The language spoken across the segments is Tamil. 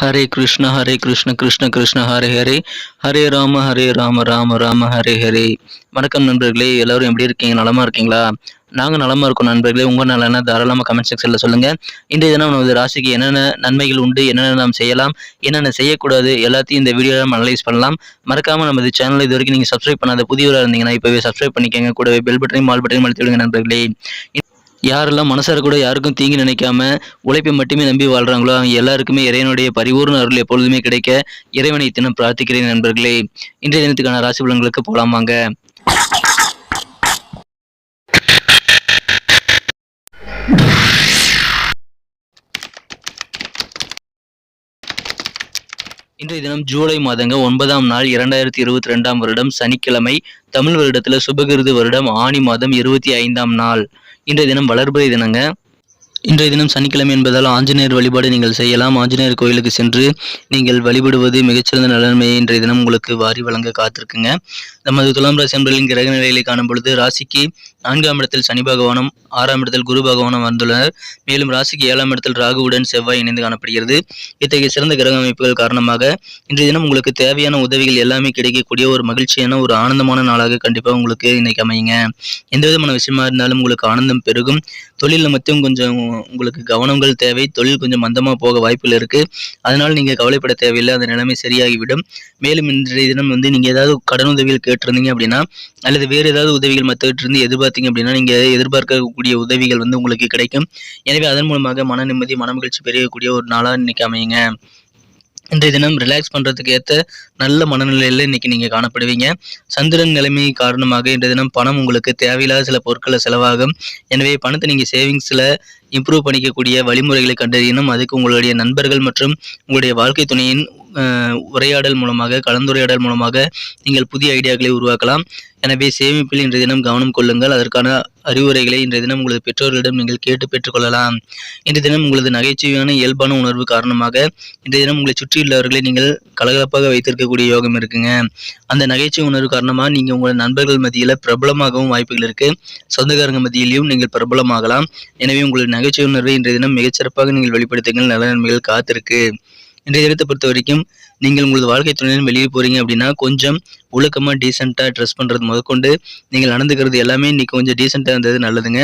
ஹரே கிருஷ்ண ஹரே கிருஷ்ண கிருஷ்ண கிருஷ்ண ஹரே ஹரே. ஹரே ராம ஹரே ராம ராம ராம ஹரே ஹரே. வணக்கம் நண்பர்களே எல்லாரும் எப்படி இருக்கீங்க? நலமா இருக்கீங்களா? நாங்கள் நலமா இருக்கோம் நண்பர்களே. உங்கள் நலனா தாராளமாக கமெண்ட் செக்ஷனில் சொல்லுங்கள் இன்றைய தினம் நமது ராசிக்கு என்னென்ன நன்மைகள் உண்டு? என்னென்ன நாம் செய்யலாம்? என்னென்ன செய்யக்கூடாது? எல்லாத்தையும் இந்த வீடியோவில் நம்ம அனலைஸ் பண்ணலாம். மறக்காமல் நமது சேனல் இது வரைக்கும் நீங்கள் சப்ஸ்கிரைப் பண்ணாத புதியவராக இருந்தீங்கன்னா இப்போவே சப்ஸ்கிரைப் பண்ணிக்கங்க. கூடவே பெல் பட்டனையும் மால் பட்டனையும் அழுத்தி விடுங்க நண்பர்களே. யாரெல்லாம் மனசார கூட யாருக்கும் தீங்கு நினைக்காம உழைப்பை மட்டுமே நம்பி வாழ்றாங்களோ அவங்க எல்லாருக்குமே இறைவனுடைய பரிபூர்ண அருள் எப்பொழுதுமே கிடைக்க இறைவனை தினம் பிரார்த்திக்கிறேன் நண்பர்களே. இன்றைய தினத்துக்கான ராசி பலன்களுக்கு போலாமாங்க இன்றைய தினம் ஜூலை மாதங்க ஒன்பதாம் நாள் இரண்டாயிரத்தி இருபத்தி ரெண்டாம் வருடம் சனிக்கிழமை தமிழ் வருடத்துல சுபகிருது வருடம் ஆணி மாதம் இருபத்தி ஐந்தாம் நாள். இன்றைய தினம் வளர்பிறை தினங்க. இன்றைய தினம் சனிக்கிழமை என்பதால் ஆஞ்சநேயர் வழிபாடு நீங்கள் செய்யலாம். ஆஞ்சநேயர் கோயிலுக்கு சென்று நீங்கள் வழிபடுவது மிகச்சிறந்த நலன்மையை இன்றைய தினம் உங்களுக்கு வாரி வழங்க காத்திருக்குங்க. நமது துலாம் ராசி அன்பர்களின் கிரக நிலையிலே காணும் பொழுது ராசிக்கு நான்காம் இடத்தில் சனி பகவானும் ஆறாம் இடத்தில் குரு பகவானும் வந்துள்ளனர். மேலும் ராசிக்கு ஏழாம் இடத்தில் ராகுவுடன் செவ்வாய் இணைந்து காணப்படுகிறது. இத்தகைய சிறந்த கிரக அமைப்புகள் காரணமாக இன்றைய தினம் உங்களுக்கு தேவையான உதவிகள் எல்லாமே கிடைக்கக்கூடிய ஒரு மகிழ்ச்சியான ஒரு ஆனந்தமான நாளாக கண்டிப்பாக உங்களுக்கு இன்னைக்கு அமையுங்க. எந்த விதமான விஷயமா இருந்தாலும் உங்களுக்கு ஆனந்தம் பெருகும். தொழிலில் மட்டும் கொஞ்சம் உங்களுக்கு கவனங்கள் தேவை. தொழில் கொஞ்சம் மந்தமாக போக வாய்ப்புகள் இருக்கு. அதனால் நீங்கள் கவலைப்பட தேவையில்லை. அந்த நிலைமை சரியாகிவிடும். மேலும் இன்றைய தினம் வந்து நீங்க ஏதாவது கடன் உதவிகள் கேட்டிருந்தீங்க அப்படின்னா அல்லது வேறு ஏதாவது உதவிகள் மற்றவற்றிலிருந்து இருந்து பார்த்தீங்க அப்படின்னா நீங்கள் எதிர்பார்க்கக்கூடிய உதவிகள் வந்து உங்களுக்கு கிடைக்கும். எனவே அதன் மூலமாக மன நிம்மதி மன மகிழ்ச்சி பெருகக்கூடிய ஒரு நாளாக இன்றைக்கி அமையுங்க. இன்றைய தினம் ரிலாக்ஸ் பண்ணுறதுக்கு ஏற்ற நல்ல மனநிலையில் இன்னைக்கு நீங்கள் காணப்படுவீங்க. சந்திரன் நிலைமை காரணமாக இன்றைய தினம் பணம் உங்களுக்கு தேவையில்லாத சில பொருட்களை செலவாகும். எனவே பணத்தை நீங்கள் சேவிங்ஸில் இம்ப்ரூவ் பண்ணிக்கக்கூடிய வழிமுறைகளை கண்டறியணும். அதுக்கு உங்களுடைய நண்பர்கள் மற்றும் உங்களுடைய வாழ்க்கை துணையின் உரையாடல் மூலமாக கலந்துரையாடல் மூலமாக நீங்கள் புதிய ஐடியாக்களை உருவாக்கலாம். எனவே சேமிப்பில் இன்றைய தினம் கவனம் கொள்ளுங்கள். அதற்கான அறிவுரைகளை இன்றைய தினம் உங்களது பெற்றோர்களிடம் நீங்கள் கேட்டு பெற்றுக்கொள்ளலாம். இன்றைய தினம் உங்களது நகைச்சுவையான இயல்பான உணர்வு காரணமாக இன்றைய தினம் உங்களை சுற்றியுள்ளவர்களை நீங்கள் கலகலப்பாக வைத்திருக்கக்கூடிய யோகம் இருக்குங்க. அந்த நகைச்சுவை உணர்வு காரணமாக நீங்கள் உங்களது நண்பர்கள் மத்தியில் பிரபலமாகவும் வாய்ப்புகள் இருக்கு. சொந்தக்காரங்க மத்தியிலையும் நீங்கள் பிரபலமாகலாம். எனவே உங்களது நகைச்சுவை உணர்வை இன்றைய தினம் மிகச்சிறப்பாக நீங்கள் வெளிப்படுத்துங்கள். நல்ல நன்மைகள் காத்திருக்கு. இன்றைய தினத்தை பொறுத்த வரைக்கும் நீங்கள் உங்களது வாழ்க்கை துணையுடன் வெளியே போறீங்க அப்படின்னா கொஞ்சம் ஒழுக்கமாக டீசெண்டாக ட்ரெஸ் பண்ணுறது முதற்கொண்டு நீங்கள் நடந்துக்கிறது எல்லாமே இன்னைக்கு கொஞ்சம் டீசெண்டாக இருந்தது நல்லதுங்க.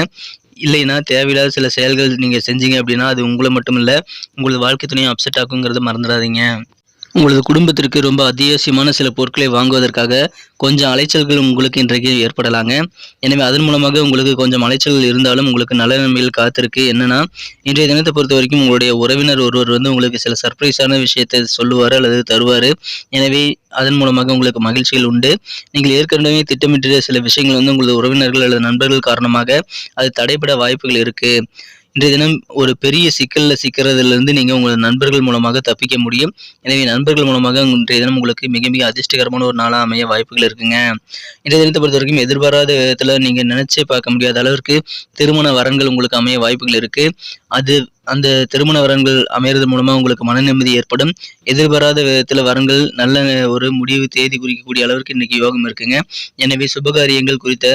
இல்லைன்னா தேவையில்லாத சில செயல்கள் நீங்கள் செஞ்சீங்க அப்படின்னா அது உங்களை மட்டும் இல்லை உங்களது வாழ்க்கை துணையும் அப்செட் ஆகுங்கிறத மறந்துடாதீங்க. உங்களது குடும்பத்திற்கு ரொம்ப அத்தியாவசியமான சில பொருட்களை வாங்குவதற்காக கொஞ்சம் அலைச்சல்கள் உங்களுக்கு இன்றைக்கு ஏற்படலாங்க. எனவே அதன் மூலமாக உங்களுக்கு கொஞ்சம் அலைச்சல்கள் இருந்தாலும் உங்களுக்கு நல்ல நன்மையில் காத்திருக்கு. என்னன்னா இன்றைய தினத்தை பொறுத்த வரைக்கும் உங்களுடைய உறவினர் ஒருவர் வந்து உங்களுக்கு சில சர்ப்ரைஸான விஷயத்தை சொல்லுவார் அல்லது தருவார். எனவே அதன் மூலமாக உங்களுக்கு மகிழ்ச்சிகள் உண்டு. நீங்கள் ஏற்கனவே திட்டமிட்டிருந்த சில விஷயங்கள் வந்து உங்களது உறவினர்கள் அல்லது நண்பர்கள் காரணமாக அது தடைபட வாய்ப்புகள் இருக்குது இன்றைய தினம் ஒரு பெரிய சிக்கலில் சிக்கிறதுலேருந்து நீங்கள் உங்கள் நண்பர்கள் மூலமாக தப்பிக்க முடியும். எனவே நண்பர்கள் மூலமாக இன்றைய தினம் உங்களுக்கு மிக மிக அதிர்ஷ்டகரமான ஒரு நாளாக அமைய வாய்ப்புகள் இருக்குங்க. இன்றைய தினத்தை பொறுத்த வரைக்கும் எதிர்பாராத விதத்தில் நீங்கள் நினைச்சே பார்க்க முடியாத அளவிற்கு திருமண வரன்கள் உங்களுக்கு அமைய வாய்ப்புகள் இருக்குது அது அந்த திருமண வரன்கள் அமையிறது மூலமாக உங்களுக்கு மன நிம்மதி ஏற்படும். எதிர்பாராத விதத்தில் வரன்கள் நல்ல ஒரு முடிவு தேதி குறிக்கக்கூடிய அளவிற்கு இன்னைக்கு யோகம் இருக்குங்க. எனவே சுபகாரியங்கள் குறித்த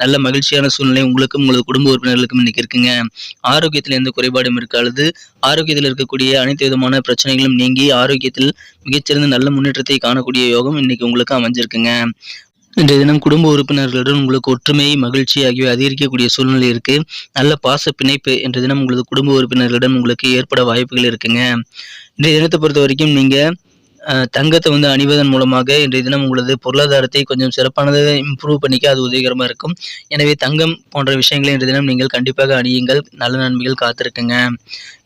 நல்ல மகிழ்ச்சியான சூழ்நிலை உங்களுக்கும் உங்களது குடும்ப உறுப்பினர்களுக்கும் இன்னைக்கு இருக்குங்க. ஆரோக்கியத்தில் எந்த குறைபாடும் இருக்காது. ஆரோக்கியத்தில் இருக்கக்கூடிய அனைத்து விதமான பிரச்சனைகளும் நீங்கி ஆரோக்கியத்தில் மிகச்சிறந்த நல்ல முன்னேற்றத்தை காணக்கூடிய யோகம் இன்னைக்கு உங்களுக்கு அமைஞ்சிருக்குங்க. இன்றைய தினம் குடும்ப உறுப்பினர்களுடன் உங்களுக்கு ஒற்றுமை மகிழ்ச்சி ஆகியவை அதிகரிக்கக்கூடிய சூழ்நிலை இருக்கு. நல்ல பாச பிணைப்பு என்ற தினம் உங்களது குடும்ப உறுப்பினர்களிடம் உங்களுக்கு ஏற்பட வாய்ப்புகள் இருக்குங்க. இன்றைய தினத்தை பொறுத்த வரைக்கும் நீங்க தங்கத்தை வந்து அணிவதன் மூலமாக இன்றைய தினம் உங்களது பொருளாதாரத்தை கொஞ்சம் சிறப்பானதை இம்ப்ரூவ் பண்ணிக்க அது உதவிகரமாக இருக்கும். எனவே தங்கம் போன்ற விஷயங்களை இன்றைய தினம் நீங்கள் கண்டிப்பாக அணியுங்கள். நல்ல நன்மைகள் காத்திருக்குங்க.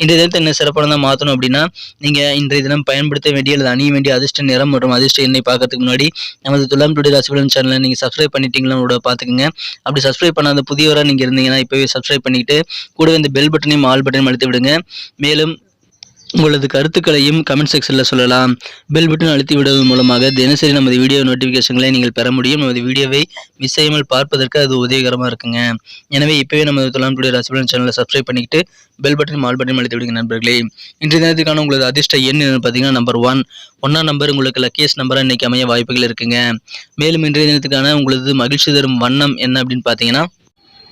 இன்றைய தினத்தை என்ன சிறப்பானதாக மாற்றணும் அப்படின்னா நீங்கள் இன்றைய தினம் பயன்படுத்த வேண்டிய அல்லது அணிய வேண்டிய அதிர்ஷ்ட நிறம் மற்றும் அதிர்ஷ்ட எண்ணெய் பார்க்கறதுக்கு முன்னாடி நமது துலாம் டுடே ராசிபலன் சேனலை நீங்கள் சப்ஸ்கிரைப் பண்ணிட்டீங்களா பார்த்துக்குங்க. அப்படி சப்ஸ்கிரைப் பண்ணாத புதியவராக நீங்கள் இருந்தீங்கன்னா இப்போவே சப்ஸ்கிரைப் பண்ணிட்டு கூடவே இந்த பெல் பட்டனையும் ஆல் பட்டனையும் அழுத்தி விடுங்க. மேலும் உங்களது கருத்துக்களையும் கமெண்ட் செக்ஷனில் சொல்லலாம். பெல் பட்டன் அழுத்தி விடுவதன் மூலமாக தினசரி நமது வீடியோ நோட்டிஃபிகேஷன்களை நீங்கள் பெற முடியும். நமது வீடியோவை மிஸ் செய்யாமல் பார்ப்பதற்கு அது உதவிகரமாக இருக்குங்க. எனவே இப்போவே நமது தொழில்நுட்ப ராசிபலன் சேனலை சப்ஸ்கிரைப் பண்ணிக்கிட்டு பெல் பட்டன் மால் பட்டன் அழுத்தி விடுங்க நண்பர்களே. இன்றைய தினத்துக்கான உங்களது அதிர்ஷ்ட எண் என்னென்னு பார்த்தீங்கன்னா நம்பர் ஒன் ஒன்றாம் நம்பர் உங்களுக்கு லக்கியஸ்ட் நம்பராக இன்றைக்கி அமைய வாய்ப்புகள் இருக்குங்க. மேலும் இன்றைய தினத்துக்கான உங்களது மகிழ்ச்சி தரும் வண்ணம் என்ன அப்படின்னு பார்த்தீங்கன்னா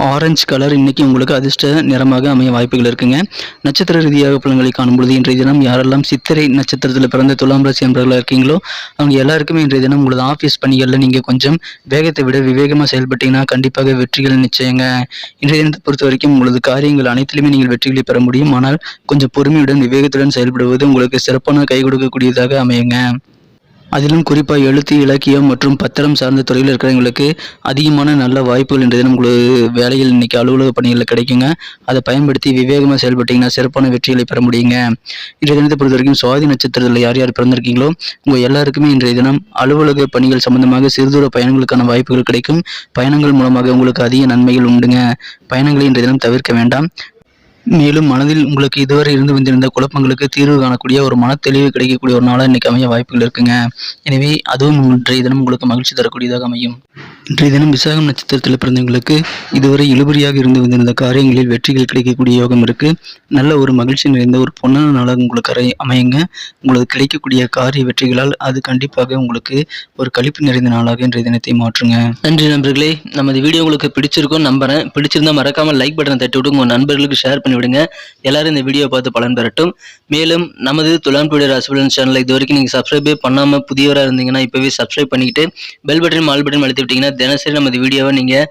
ஆரஞ்சு கலர் இன்னைக்கு உங்களுக்கு அதிர்ஷ்ட நிறமாக அமைய வாய்ப்புகள் இருக்குங்க. நட்சத்திர ரீதியாக பலன்களை காணும்பொழுது இன்றைய தினம் யாரெல்லாம் சித்திரை நட்சத்திரத்தில் பிறந்த துலாம் ராசி என்பவர்களாக இருக்கீங்களோ அவங்க எல்லாருக்குமே இன்றைய தினம் உங்களது ஆஃபீஸ் பணிகளில் நீங்கள் கொஞ்சம் வேகத்தை விட விவேகமாக செயல்பட்டீங்கன்னா கண்டிப்பாக வெற்றிகள் நிச்சயங்க. இன்றைய தினத்தை பொறுத்த வரைக்கும் உங்களது காரியங்கள் அனைத்திலுமே நீங்கள் வெற்றிகளை பெற முடியும். ஆனால் கொஞ்சம் பொறுமையுடன் விவேகத்துடன் செயல்படுவது உங்களுக்கு சிறப்பான கை கொடுக்கக்கூடியதாக அமையுங்க. அதிலும் குறிப்பாக எழுத்து இலக்கியம் மற்றும் பத்திரம் சார்ந்த துறையில் இருக்கிறவங்களுக்கு அதிகமான நல்ல வாய்ப்புகள் இன்றைய தினம் உங்களுக்கு வேலையில் இன்னைக்கு அலுவலக பணிகளில் கிடைக்குங்க. அதை பயன்படுத்தி விவேகமாக செயல்பட்டீங்கன்னா சிறப்பான வெற்றிகளை பெற முடியுங்க. இன்றைய தினத்தை பொறுத்த வரைக்கும் சுவாதி நட்சத்திரத்தில் யார் யார் பிறந்திருக்கீங்களோ உங்கள் எல்லாருக்குமே இன்றைய தினம் அலுவலக பணிகள் சம்பந்தமாக சிறுதூர பயணங்களுக்கான வாய்ப்புகள் கிடைக்கும். பயணங்கள் மூலமாக உங்களுக்கு அதிக நன்மைகள் உண்டுங்க. பயணங்களை இன்றைய தினம் தவிர்க்க வேண்டாம். மேலும் மனதில் உங்களுக்கு இதுவரை இருந்து வந்திருந்த குழப்பங்களுக்கு தீர்வு காணக்கூடிய ஒரு மன தெளிவு கிடைக்கக்கூடிய ஒரு நாளாக இன்னைக்கு அமைய வாய்ப்புகள் இருக்குங்க. எனவே அதுவும் இன்றைய தினம் உங்களுக்கு மகிழ்ச்சி தரக்கூடியதாக அமையும். இன்றைய தினம் விசாகம் நட்சத்திரத்தில் பிறந்தவங்களுக்கு இதுவரை இழுபறியாக இருந்து வந்திருந்த காரியங்களில் வெற்றிகள் கிடைக்கக்கூடிய யோகம் இருக்கு. நல்ல ஒரு மகிழ்ச்சி நிறைந்த ஒரு பொன்னான நாளாக உங்களுக்கு அறை அமையுங்க. உங்களுக்கு கிடைக்கக்கூடிய காரிய வெற்றிகளால் அது கண்டிப்பாக உங்களுக்கு ஒரு கழிப்பு நிறைந்த நாளாக இன்றைய தினத்தை மாற்றுங்க. நன்றி நண்பர்களே. நமது வீடியோ உங்களுக்கு பிடிச்சிருக்கும் நம்புறேன். பிடிச்சிருந்தா மறக்காம லைக் பட்டனை தட்டி விட்டு உங்க நண்பர்களுக்கு ஷேர் பண்ணிவிடுங்க எல்லாரும் இந்த வீடியோ பார்த்து பலன் பெறட்டும். மேலும் நமது துலாம் டுடே ராசிபலன் சேனலை இது வரைக்கும் நீங்க சப்ஸ்கிரைபே பண்ணாம புதியவராக இருந்தீங்கன்னா இப்பவே சப்ஸ்கிரைப் பண்ணிக்கிட்டு பெல் பட்டன் ஆல் பட்டன் அழுத்தி விட்டீங்கன்னா தினசரி நமது வீடியோவை நீங்கள்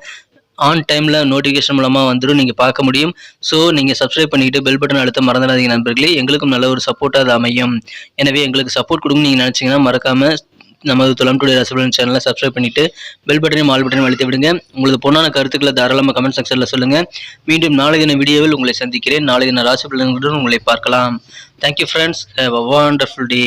ஆன் டைமில் நோட்டிஃபிகேஷன் மூலமாக வந்துடும் நீங்கள் பார்க்க முடியும். ஸோ நீங்கள் சப்ஸ்கிரைப் பண்ணிக்கிட்டு பெல் பட்டன் அழுத்த மறந்துடாதீங்க நண்பர்களே. எங்களுக்கும் நல்ல ஒரு சப்போர்ட்டாக அது அமையும். எனவே எங்களுக்கு சப்போர்ட் கொடுங்க நீங்கள் நினச்சிங்கன்னா மறக்காமல் நமது துளம் டுடே ரசபலன் சேனலை சப்ஸ்கிரைப் பண்ணிவிட்டு பெல் பட்டனையும் ஆல் பட்டனையும் அழுத்தி விடுங்க. உங்களது பொண்ணான கருத்துக்களை தாராளமாக கமெண்ட் செக்ஷனில் சொல்லுங்கள் மீண்டும் நாளை தின வீடியோவில் உங்களை சந்திக்கிறேன். நாளை தின ராசி பலன்களுடன் உங்களை பார்க்கலாம். Thank you friends have a wonderful day